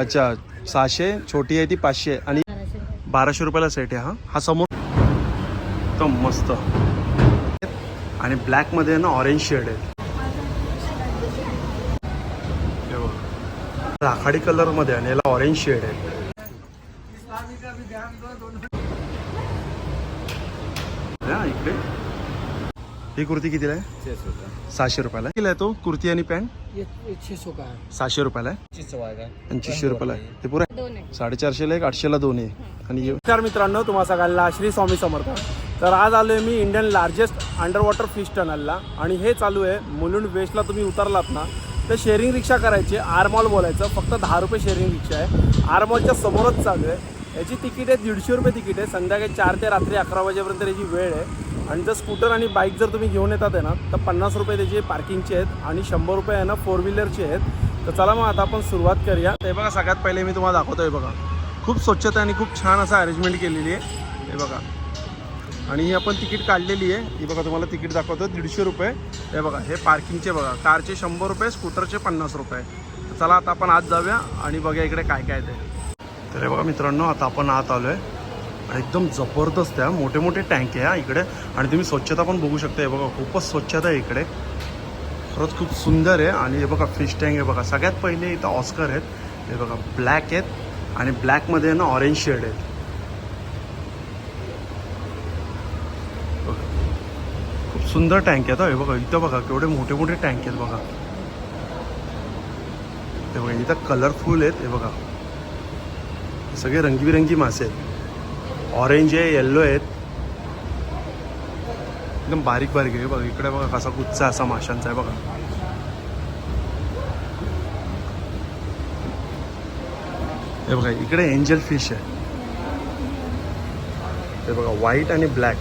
अच्छा सहाशे छोटी आहे ती पाचशे. आणि बाराशे रुपयाला सेट आहे हा. हा समोर. एकदम मस्त. आणि ब्लॅकमध्ये आहे ना ऑरेंज शेड आहे. राखाडी कलरमध्ये आणि याला ऑरेंज शेड आहे. इकडे. ही कुर्ती कितीला आहे? छः सौ का सहाशे रुपयाला. कितीला आहे तो कुर्ती आणि पॅन्ट? ये ये सौ का है सहाशे रुपयाला आहे. पच्चीस सौ आएगा पंचवीसशे रुपयाला आहे. ते पुरा दोन आहे साडेचारशेला एक आठशेला दोन आहे. आणि हे- नमस्कार मित्रांनो तुम्हा सगळ्यांना श्री स्वामी समर्थ. तर आज आलो आहे मी Indian largest under water fish टनलला आणि हे चालू आहे मुलुंड वेस्टला तुम्ही उतरलात ना तर शेअरिंग रिक्षा करायची आरमॉल बोलायचं. फक्त दहा रुपये शेअरिंग रिक्षा आहे. आरमॉलच्या समोरच चालू आहे. याची तिकीट आहे दीडशे रुपये तिकीट आहे. संध्याकाळी चार ते रात्री अकरा वाजेपर्यंत याची वेळ आहे. आणि जर स्कूटर आणि बाईक जर तुम्ही घेऊन येतात आहे ना तर पन्नास रुपये त्याची पार्किंगचे आहेत आणि शंभर रुपये आहे ना फोर व्हीलरचे आहेत. तर चला मग आता आपण सुरुवात करूया. ते बघा सगळ्यात पहिले मी तुम्हाला दाखवतो आहे बघा. खूप स्वच्छता आणि खूप छान असं अरेंजमेंट केलेली आहे. हे बघा. आणि ही आपण तिकीट काढलेली आहे. ही बघा तुम्हाला तिकीट दाखवतो दीडशे रुपये. हे बघा हे पार्किंगचे बघा. कारचे शंभर रुपये स्कूटरचे पन्नास रुपये. चला आता आपण आज जाऊया आणि बघा इकडे काय काय आहे ते. तर हे बघा मित्रांनो आता आपण आत आलो आहे आणि एकदम जबरदस्त आहे मोठे मोठे टँक आहे हा इकडे. आणि तुम्ही स्वच्छता पण बघू शकता. हे बघा खूपच स्वच्छता आहे इकडे. खरंच खूप सुंदर आहे. आणि हे बघा फिश टँक आहे बघा. सगळ्यात पहिले इथं ऑस्कर आहेत. हे बघा ब्लॅक आहेत. आणि ब्लॅकमध्ये ना ऑरेंज शेड आहेत. खूप सुंदर टँक आहेत हे. बघा इथं बघा केवढे मोठे मोठे टँक आहेत बघा. हे बघा इथं कलरफुल आहेत. हे बघा. सगळे रंगीबिरंगी मासे आहेत. ऑरेंज आहे येल्लो आहेत. एकदम बारीक बारीक आहे. बघा इकडे बघा कसा गुच्चा असा माशांचा आहे बघा. हे बघा इकडे एंजल फिश आहे. हे बघा व्हाईट आणि ब्लॅक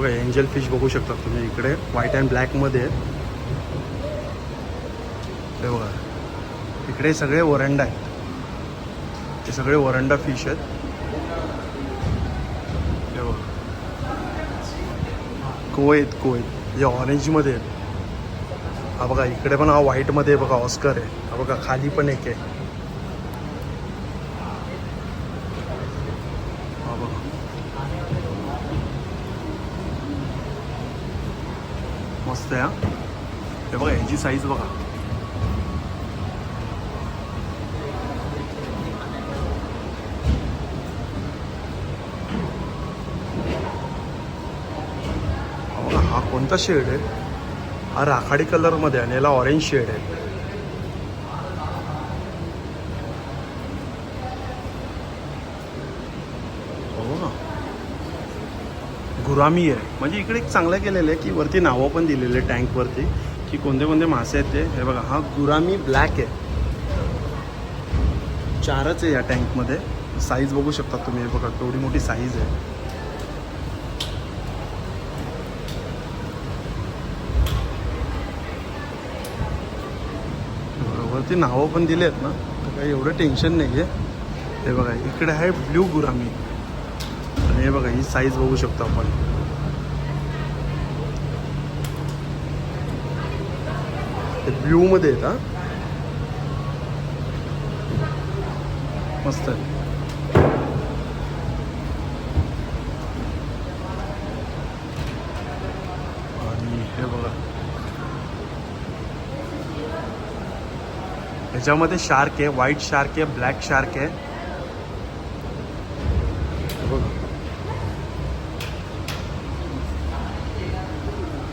बघा एंजल फिश बघू शकता तुम्ही इकडे. व्हाईट अँड ब्लॅकमध्ये आहेत हे बघा. इकडे सगळे वरंडा आहेत. हे सगळे वरंडा फिश आहेत. हे बघा. कोय आहेत कोय जे ऑरेंजमध्ये आहेत. हा बघा इकडे पण हा व्हाईटमध्ये बघा ऑस्कर आहे. हा बघा खाली पण एक आहे हा बघा मस्त आहे हा हे बघा ह्याची साईज बघा हा हा कोणता शेड आहे? हा राखाडी कलरमध्ये आणि याला ऑरेंज शेड आहे हो ना गुरामी आहे. म्हणजे इकडे एक चांगलं केलेलं आहे की वरती नावं पण दिलेले आहे टँकवरती की कोणते कोणते मासे आहेत ते. हे बघा हा गुरामी ब्लॅक आहे. चारच आहे या टँकमध्ये साईज बघू शकता तुम्ही हे बघा केवढी मोठी साईज आहे. वरती नावं पण दिले आहेत ना तर काही एवढं टेन्शन नाही आहे हे बघा इकडे आहे ब्ल्यू गुरामी. आणि हे बघा ही साईज बघू शकतो आपण. हे ब्ल्यूमध्ये आहेत हा. मस्त आहे. आणि हे बघा. ह्याच्यामध्ये शार्क आहे व्हाईट शार्क आहे ब्लॅक शार्क आहे हे बघा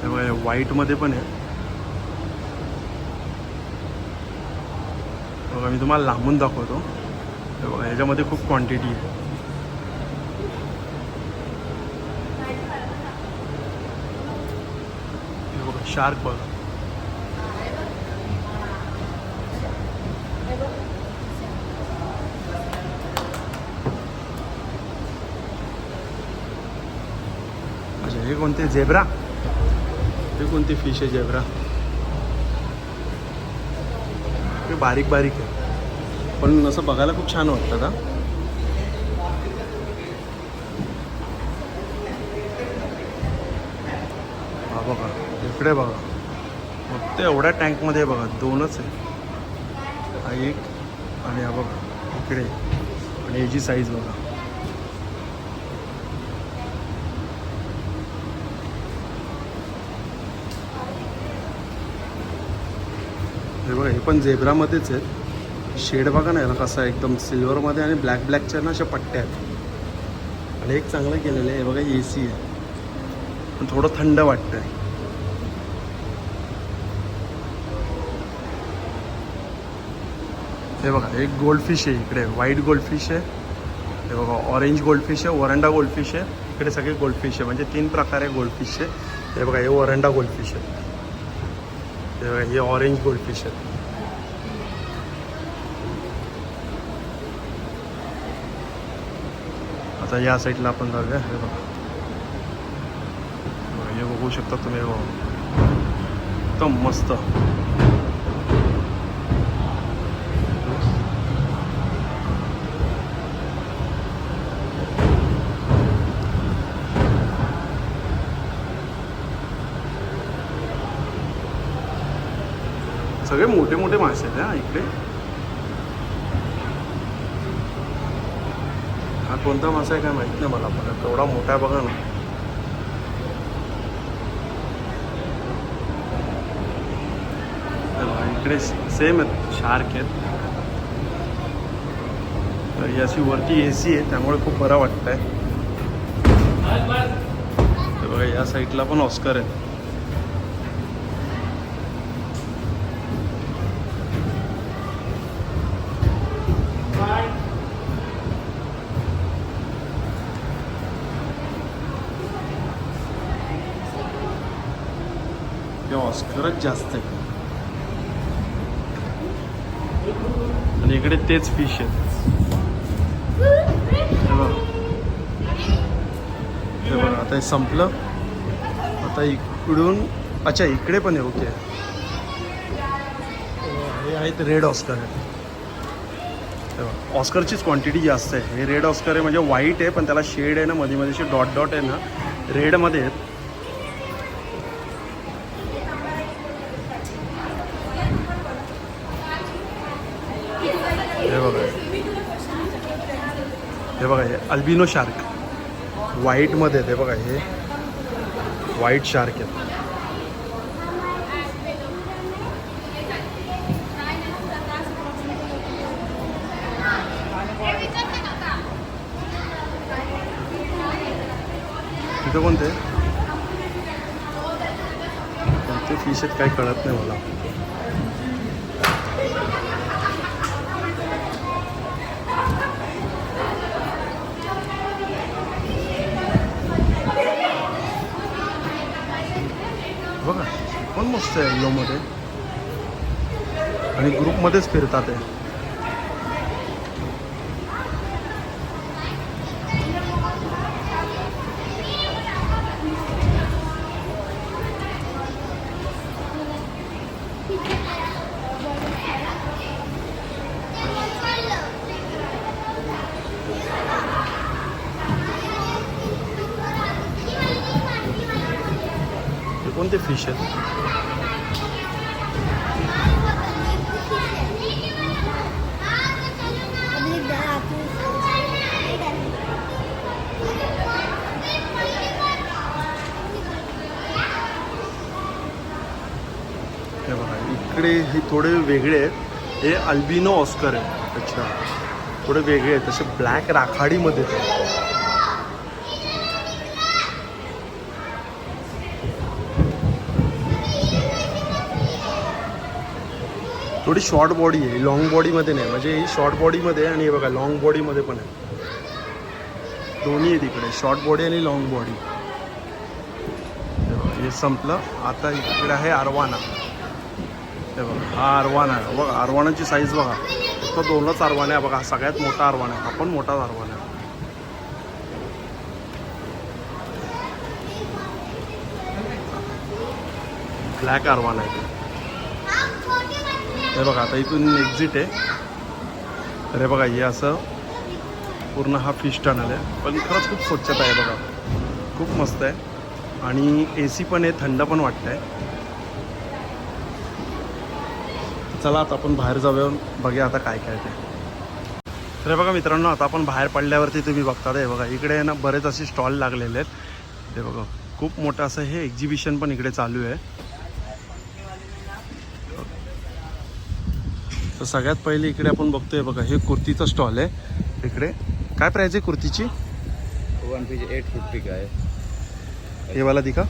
हे बघा व्हाईटमध्ये पण आहे. बघा मी तुम्हाला लांबून दाखवतो. हे बघा ह्याच्यामध्ये खूप क्वांटिटी आहे. हे बघा शार्क बघा. अच्छा हे कोणते? झेब्रा हे कोणती फिश आहे झेब्रा ते बारीक बारीक आहे. पण असं बघायला खूप छान वाटतं का हा बघा इकडे बघा. फक्त एवढ्या टँकमध्ये बघा दोनच आहे. हा एक आणि हा बघा इकडे. आणि याची साईज बघा. हे बघा हे पण झेब्रामध्येच आहेत. शेड बघा ना याला कसं आहे एकदम सिल्वरमध्ये आणि ब्लॅक ब्लॅकच्या ना अशा पट्ट्या आहेत. आणि एक चांगलं केलेलं आहे हे बघा ए सी आहे. पण थोडं थंड वाटतंय. हे बघा एक गोल्डफिश आहे इकडे. व्हाईट गोल्डफिश आहे. हे बघा ऑरेंज गोल्डफिश आहे वरंडा गोल्डफिश आहे. इकडे सगळे गोल्डफिश आहे. म्हणजे तीन प्रकारे गोल्डफिश आहे. हे बघा हे वरंडा गोल्डफिश आहे. हे ऑरेंज हे ऑरेंज गोल्डफिश आहे आता या साईडला आपण जाऊया. हे बघा. हे बघू शकता तुम्ही. एकदम मस्त. सगळे मोठे मोठे मासे आहेत हा इकडे. हा कोणता मासा आहे काय माहीत नाही मला पण तेवढा मोठा आहे बघा ना. इकडे सेम आहेत शार्क आहेत. तर वरती ए सी आहे त्यामुळे खूप बरं वाटतंय. आहे बघा या साईडला पण ऑस्कर आहेत हे ऑस्करच जास्त. आहे आणि इकडे तेच फिश आहेत. हे बघा. आता हे संपलं. आता इकडून अच्छा इकडे पण आहे ओके. हे आहेत रेड ऑस्कर आहे ऑस्करचीच क्वांटिटी जास्त आहे. हे रेड ऑस्कर आहे म्हणजे व्हाईट आहे पण त्याला शेड आहे ना मध्ये मध्ये असे डॉट डॉट आहे ना रेडमध्ये आहेत. हे बघा. हे बघा हे अल्बिनो शार्क. व्हाईटमध्ये आहेत हे बघा हे व्हाईट शार्क आहेत. तिथं कोणते? कोणते फिश आहेत काही कळत नाही मला. मस्त आहे येलोमध्ये आणि ग्रुपमध्येच फिरतात आहे कोणते फिश आहेत? आपल्याकडे इकडे हे थोडे वेगळे आहेत. हे अल्बिनो ऑस्कर आहे अच्छा. थोडे वेगळे आहेत. तसे ब्लॅक राखाडीमध्ये थोडी शॉर्ट बॉडी आहे. लॉंग बॉडीमध्ये नाही. म्हणजे ही शॉर्ट बॉडीमध्ये आहे आणि हे बघा लॉंग बॉडीमध्ये पण आहे. दोन्ही आहे तिकडे शॉर्ट बॉडी आणि लॉंग बॉडी हे संपलं. आता इकडे आहे अरवाना. हे बघा हा अरवाना आहे. बघा अरवानाची साईज बघा. फक्त दोनच आरवान आहे बघा हा सगळ्यात मोठा अरवाना आहे. हा पण मोठाच आरवान आहे. ब्लॅक अरवाना आहे. हे बघा आता इथून एक्झिट आहे. अरे बघा हे असं पूर्ण हा फिश टनल आहे. पण खरंच खूप स्वच्छता आहे बघा. खूप मस्त आहे. आणि ए सी पण आहे थंड पण वाटतंय. चला आता आपण बाहेर जाऊया बघूया आता काय काय ते. तर बघा मित्रांनो आता आपण बाहेर पडल्यावरती तुम्ही बघता हे बघा. इकडे ना बरेच असे स्टॉल लागलेले आहेत. हे बघा खूप मोठं असं हे एक्झिबिशन पण इकडे चालू आहे. तर सगळ्यात पहिले इकडे आपण बघतोय बघा हे कुर्तीचं स्टॉल आहे. इकडे. काय प्राईज आहे कुर्तीची? वन पीस एट फिफ्टी का है वाला दिखा.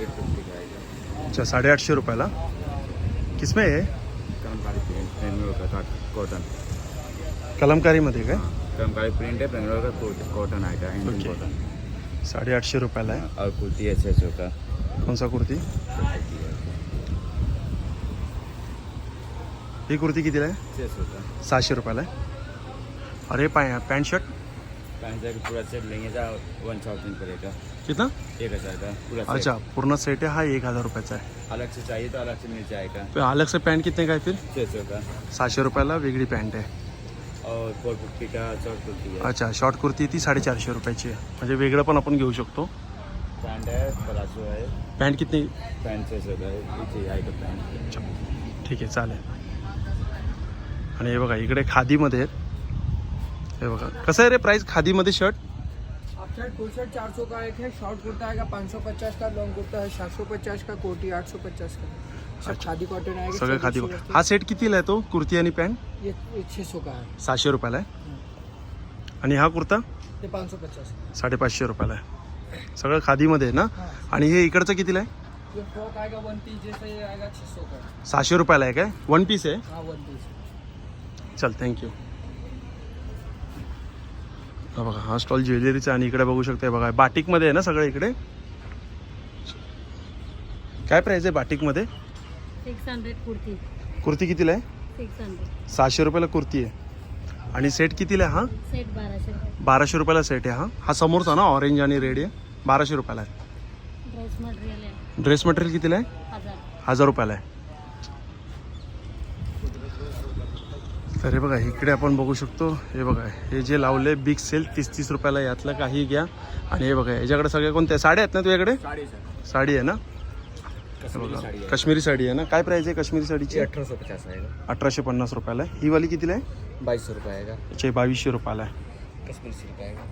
एट फिफ्टी का अच्छा साडेआठशे रुपयाला. किसमें आहे कलमकारी प्रिंट बेंगलोर का था कॉटन कलमकारीमध्ये काय कलमकारी प्रिंट है बेंगलोर का कोट- कॉटन आएगा इंडियन Okay. कॉटन साडेआठशे रुपयाला आहे और कुर्ती है छः सौ का। कोणसा कुर्ती? ही कुर्ती कितीला आहे छः सौ का। सहाशे रुपयाला आहे अरे पाय पॅन्ट शर्ट पाँच हज़ार का पूरा सेट लेंगे तो वन थाउजेंड पड़ेगा कितना? एक हज़ार का? पूरा सेट अच्छा पूर्ण सेट आहे हा एक हजार रुपयाचा आहे. अलग से चाहिए तो अलग से मिल जाएगा तो अलग से पॅन्ट कितने काय फिर? छः सौ का. सहाशे रुपयाला वेगळी पॅन्ट आहे. और फोर फिफ्टी का शॉर्ट कुर्ती है. अच्छा शॉर्ट कुर्ती ती साडेचारशे रुपयाची आहे. म्हणजे वेगळं पण आपण घेऊ शकतो. पैंट है पलासो है. पॅन्ट कितनी? पैंट छः सौ का है. आएगा पैंट अच्छा ठीक आहे चालेल. आणि हे बघा इकडे खादीमध्ये आहेत. हे बघा. कसं आहे रे प्राईस खादीमध्ये शर्ट आप शर्ट फुल शर्ट चार सौ का एक है शॉर्ट कुर्ता आएगा पाँच सौ पचास का लॉन्ग कुर्ता है सात सौ पचास का कोटी? आठ सौ पचास का? अच्छा। खादी कॉटन आएगा सगळं खादी का। हा सेट कितीला आहे तो? कुर्ती आणि पॅन्ट ये ये छः सौ का है सहाशे रुपयाला आहे. आणि हा कुर्ता? ये पाँच सौ पचास. साडेपाचशे रुपयाला आहे. सगळं खादीमध्ये आहे ना? आणि हे इकडचं कितीला आहे? ये फ्रॉक आएगा वन पीस जैसे ये आएगा छः सौ का सहाशे रुपयाला आहे काय? वन पीस आहे? हाँ वन पीस चल थँक्यू हा बघा हा स्टॉल ज्वेलरीचा आणि इकडे बघू शकता बघा बाटिकमध्ये आहे ना सगळं इकडे? काय प्राईस आहे बाटिकमध्ये? Six hundred kurti. कुर्ती कितीला आहे? सिक्स हंड्रेड सहाशे रुपयाला कुर्ती आहे. आणि सेट कितीला आहे हा? सेट बाराशे रुपये. बाराशे रुपयाला सेट आहे हा. हा समोरचा ना ऑरेंज आणि रेड आहे. बाराशे रुपयाला आहे. ड्रेस मटेरियल आहे. ड्रेस मटेरियल कितीला आहे? हजार. हजार रुपयाला आहे. तर हे बघा इकडे आपण बघू शकतो हे बघा हे जे लावले बिग सेल तीस तीस रुपयाला यातलं काही घ्या. आणि हे बघा याच्याकडे सगळ्या कोणत्या साड्या आहेत ना तुझ्याकडे? साड़ी आहे ना? कश्मीरी साड़ी काश्मीरी साडी आहे ना? काय प्राईस आहे काश्मीरी साडीची? सौ पचास आएगा अठराशे पन्नास रुपयाला आहे. ही वाली कितीला आहे? बाईस सौ रुपये आएगा याचे बावीसशे रुपयाला आहे. कश्मीर सिल्क आएगा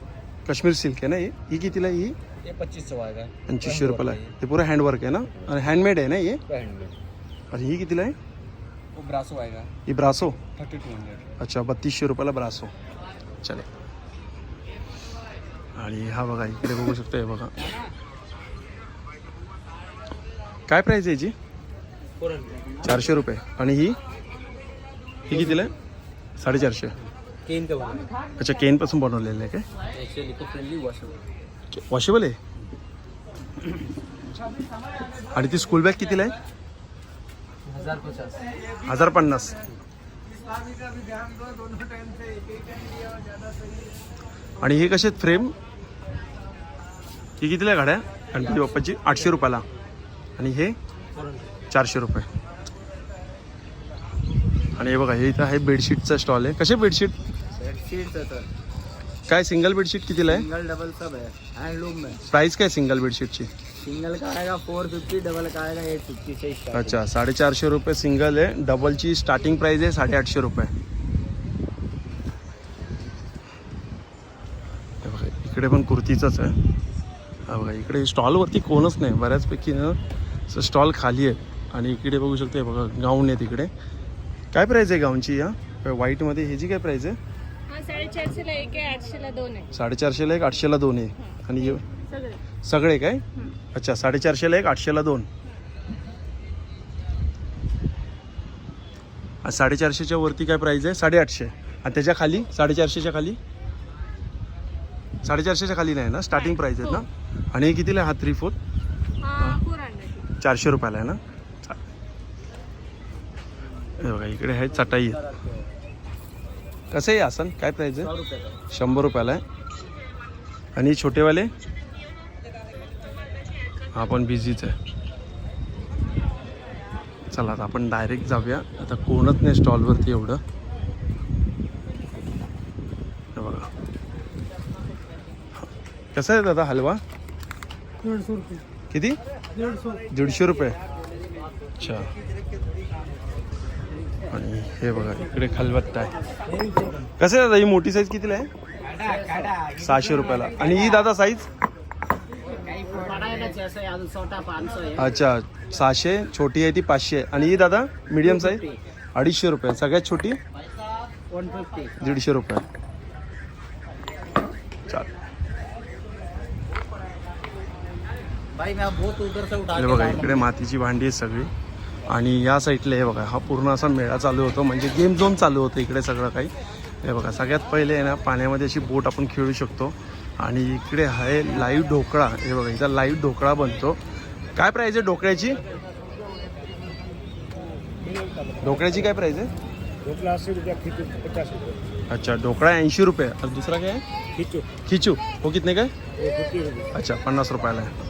काश्मीर सिल्क आहे ना ही? ही कितीला आहे ही? ये पच्चीस सौ आएगा पंचवीसशे रुपयाला आहे. ते पुरं हँडवर्क आहे ना? आणि हँडमेड आहे ना हे? हैंडमेड आणि ही कितीला आहे? वो ब्रासो आएगा। ही ब्रासो थर्टी टू हंड्रेड। अच्छा बत्तीसशे रुपयाला ब्रासो चले। आणि हा बघा इकडे बघू शकतो हे बघा. काय प्राईस आहे याची? Four hundred. चारशे रुपये. आणि ही? ही कितीला आहे? साडेचारशे. केन का बना अच्छा केनपासून बनवलेलं आहे काय? फ्रेंडली वॉशेबल वॉशेबल आहे? आणि ती स्कूल बॅग कितीला आहे? हजार पचास. हजार पन्नास. आणि हे कसे आहेत फ्रेम? ही कितीला गाड्या? गणपती बाप्पाची आठशे रुपयाला. आणि हे? चारशे रुपये. आणि हे बघा हे इथं आहे बेडशीटचा स्टॉल आहे. कसे बेडशीट बेडशीट काय सिंगल बेडशीट कितीला आहे? सिंगल डबल सब है हैंडलूम में प्राइस काय सिंगल बेडशीटची सिंगल का आएगा फोर फिफ्टी डबल का आएगा एट फिफ्टी से अच्छा साडेचारशे रुपये सिंगल आहे. डबलची स्टार्टिंग प्राइस आहे साडेआठशे रुपये. हे बघा इकडे पण कुर्तीचंच आहे. हा बघा इकडे स्टॉलवरती कोणच नाही. बऱ्याचपैकी ना स्टॉल खाली आहे. आणि इकडे बघू शकते बघा गाऊन आहे तिकडे. काय प्राईज आहे गाऊनची या? व्हाईटमध्ये ह्याची काय प्राईज आहे? साडेचारशेला एक आहे आठशेला दोन आहे. साडेचारशेला एक आठशेला दोन आहे. आणि हे सगळे. सगळे काय अच्छा साडेचारशेला एक आठशेला दोन. साडेचारशेच्या वरती काय प्राईज आहे? साडेआठशे. आणि त्याच्याखाली? साडेचारशेच्या खाली? साडेचारशेच्या खाली नाही ना? स्टार्टिंग प्राईज आहेत ना? आणि हे कितीला आहे? हा थ्री हा फोर हंड्रेड चारशे रुपयाला आहे ना? चा- हे बघा इकडे आहे चटाई कसं आहे आसन? काय प्राईज आहे? शंभर रुपयाला आहे. आणि छोटेवाले? हा पण बिझीच आहे. चला आता आपण डायरेक्ट जाऊया. आता कोणच नाही स्टॉलवरती एवढं. हे बघा. कसं आहे दादा हलवा? किती? दीडशे रुपये. अच्छा. आणि हे बघा इकडे खलबत्ता आहे. कसं आहे दादा ही मोठी साईज कितीला आहे? सहाशे रुपयाला. आणि ही दादा साईज अच्छा सहाशे छोटी आहे ती पाचशे. आणि ही दादा मीडियम साईज अडीचशे रुपये. सगळ्यात छोटी? दीडशे रुपये. चाल. हे बघा इकडे मातीची भांडी आहे सगळी. आणि या साईडला हे बघा हा पूर्ण असा मेळा चालू होतो. म्हणजे गेम झोन चालू होतं इकडे सगळं काही. हे बघा सगळ्यात पहिले आहे ना पाण्यामध्ये अशी बोट आपण खेळू शकतो. आणि इकडे आहे लाईव्ह ढोकळा. हे बघा इथं लाईव्ह ढोकळा बनतो. काय प्राईज आहे ढोकळ्याची? ढोकळ्याची काय प्राईज आहे? ढोकला अस्सी रुपया खिचू पचास रुपये. अच्छा ढोकळा ऐंशी रुपये. दुसरा काय आहे? खिचू. खिचू. हो कितने काय अच्छा पन्नास रुपयाला आहे.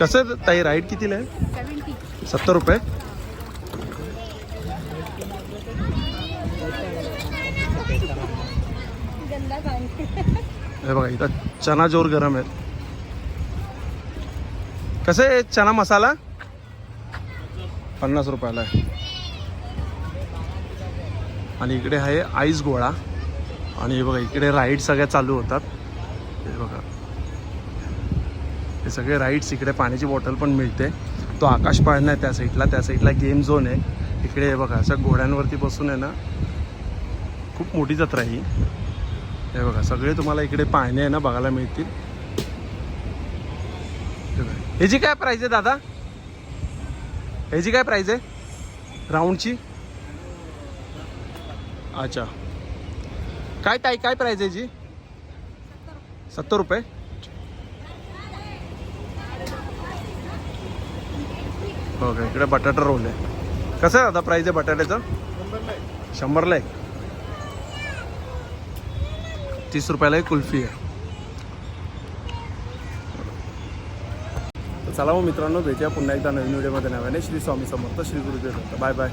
कसं आहे ताई? राईट कितीला आहे? सत्तर रुपये. हे बघा इथं चना जोर गरम आहे कसं आहे चना मसाला? पन्नास रुपयाला आहे. आणि इकडे आहे आईस गोळा. आणि हे बघा इकडे राईड सगळ्या चालू होतात. सगळे राईड्स इकडे पाण्याची बॉटल पण मिळते. तो आकाश पाळणा आहे त्या साईडला त्या साईडला गेम झोन आहे. इकडे हे बघा असं घोड्यांवरती बसून आहे ना खूप मोठी जत्रा ही. हे बघा सगळे तुम्हाला इकडे पाहणे आहे ना बघायला मिळतील. ह्याची काय प्राईज आहे दादा? ह्याची काय प्राईज आहे? राऊंडची अच्छा. काय ताई काय प्राईज आहे जी? सत्तर रुपये? हो का इकडे बटाटा रोल आहे. कसं आहे आता प्राईज आहे बटाट्याचं? शंभरला एक. तीस रुपयाला एक कुल्फी आहे. चला मग मित्रांनो भेटूया पुन्हा एकदा नवीन व्हिडिओमध्ये नव्याने श्री स्वामी समर्थ श्री गुरुदेव. Bye bye